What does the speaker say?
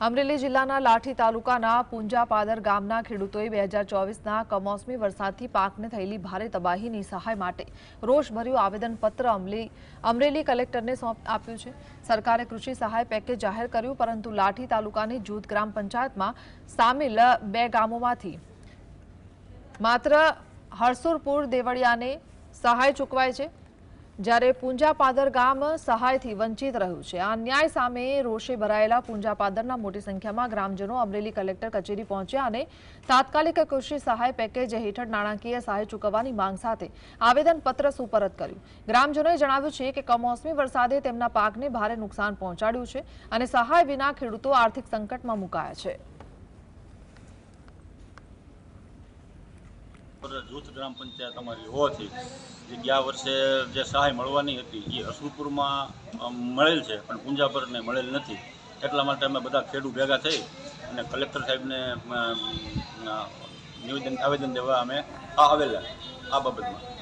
અમરેલી જિલ્લાના લાઠી તાલુકાના પુંજાપાદર ગામના ખેડૂતોએ બે હજાર ચોવીસના કમોસમી વરસાદથી પાકને થયેલી ભારે તબાહીની સહાય માટે રોષભર્યું આવેદનપત્ર અમરેલી કલેક્ટરને સોંપ, આપ્યું છે. સરકારે કૃષિ સહાય પેકેજ જાહેર કર્યું, પરંતુ લાઠી તાલુકાની જૂથ ગ્રામ પંચાયતમાં સામેલ બે ગામોમાંથી માત્ર હરસુરપુર દેવળિયાને સહાય ચૂકવાય છે. જ્યારે પૂંજાપાદર ગામ સહાયથી વંચિત રહ્યું છે. આ ન્યાય સામે રોષે ભરાયેલા પૂંજાપાદરના મોટી સંખ્યામાં ગ્રામજનો અમરેલી કલેક્ટર કચેરી પહોંચ્યા અને તાત્કાલિક કૃષિ સહાય પેકેજ હેઠળ નાણાકીય સહાય ચૂકવવાની માંગ સાથે આવેદનપત્ર સુપરત કર્યું. ગ્રામજનોએ જણાવ્યું છે કે કમોસમી વરસાદે તેમના પાકને ભારે નુકસાન પહોંચાડ્યું છે અને સહાય વિના ખેડૂતો આર્થિક સંકટમાં મુકાયા છે. પર જૂથ ગ્રામ પંચાયત અમારી હોવાથી જે ગયા વર્ષે જે સહાય મળવાની હતી એ અસુરપુરમાં મળેલ છે, પણ પુંજાપરને મળેલ નથી. એટલા માટે અમે બધા ખેડૂત ભેગા થઈ અને કલેક્ટર સાહેબને નિવેદન, આવેદન દેવા અમે આવેલા આ બાબતમાં.